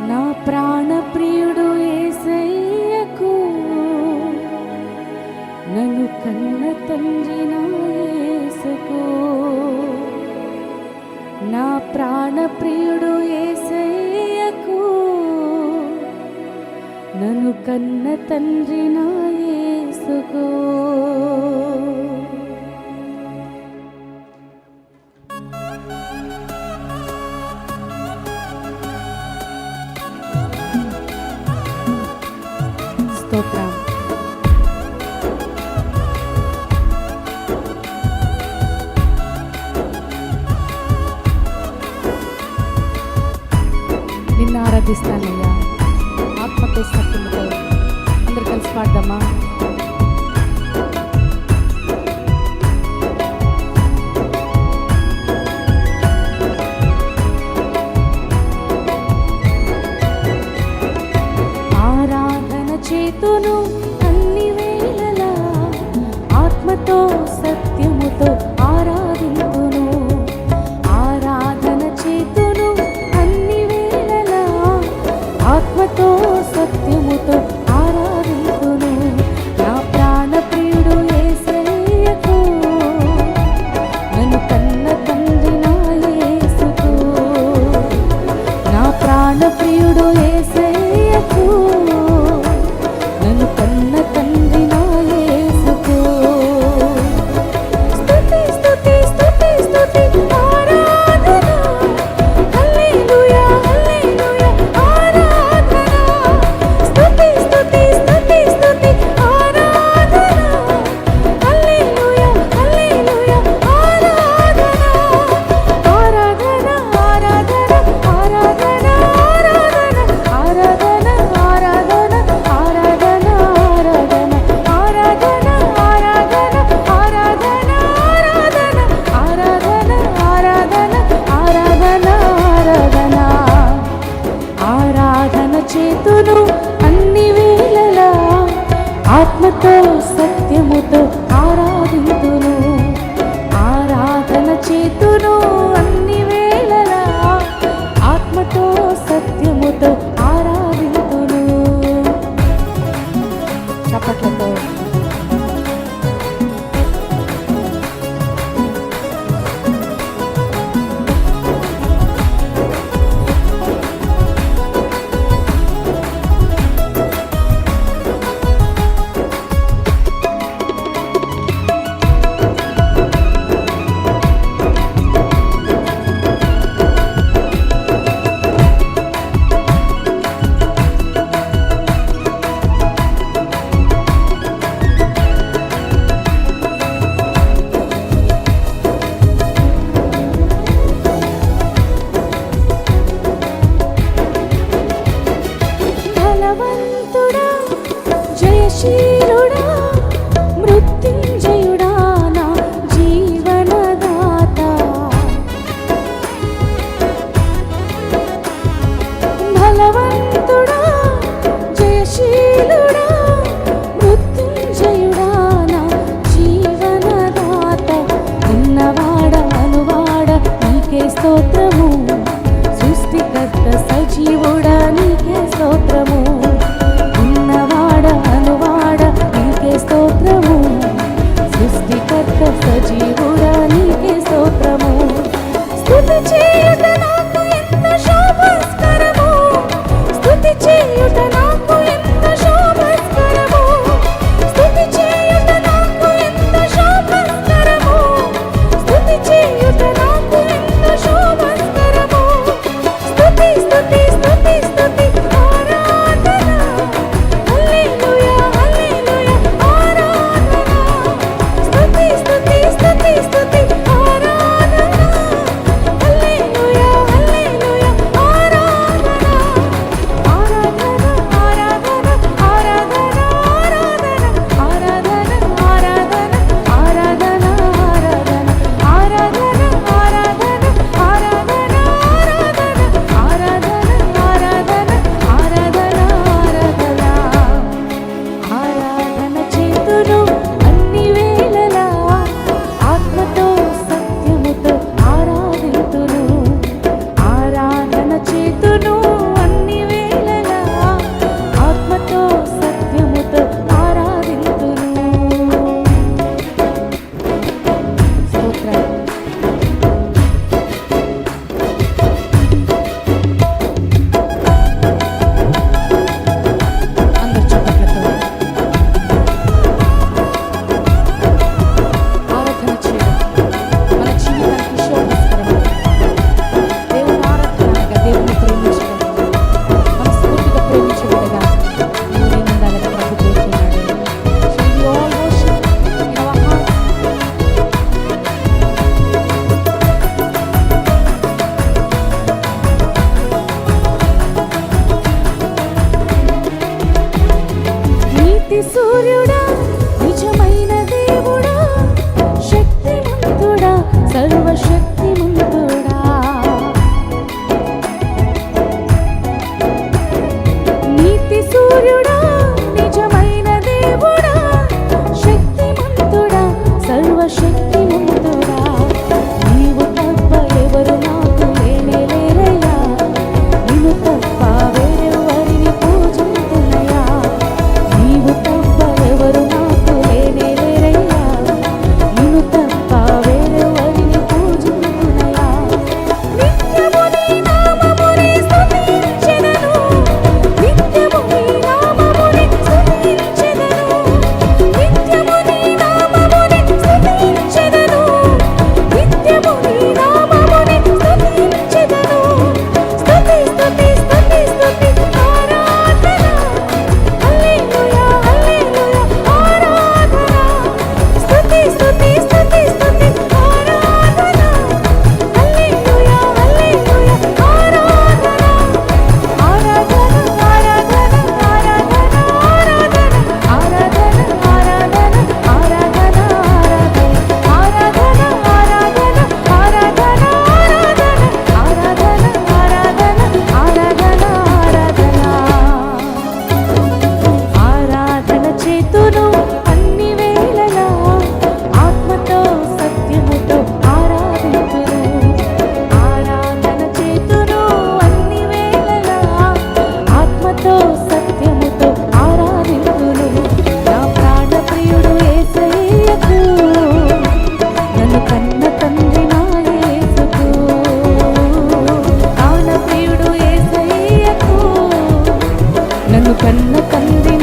నా ప్రాణప్రియుడు ఏసయ్యకు నన్ను కన్న తండ్రి నా ఏసుకు నా ప్రాణప్రియుడు ఏసయ్యకు నన్ను కన్న తండ్రి నా ఏసుకో స్తోత్రం. నిన్ను ఆరాధిస్తానయ్యా. ఆత్మతో సత్యముతో అందరు కలిసి పాడదామా? Patlapol. see করে నన్ను కన్న తండ్రి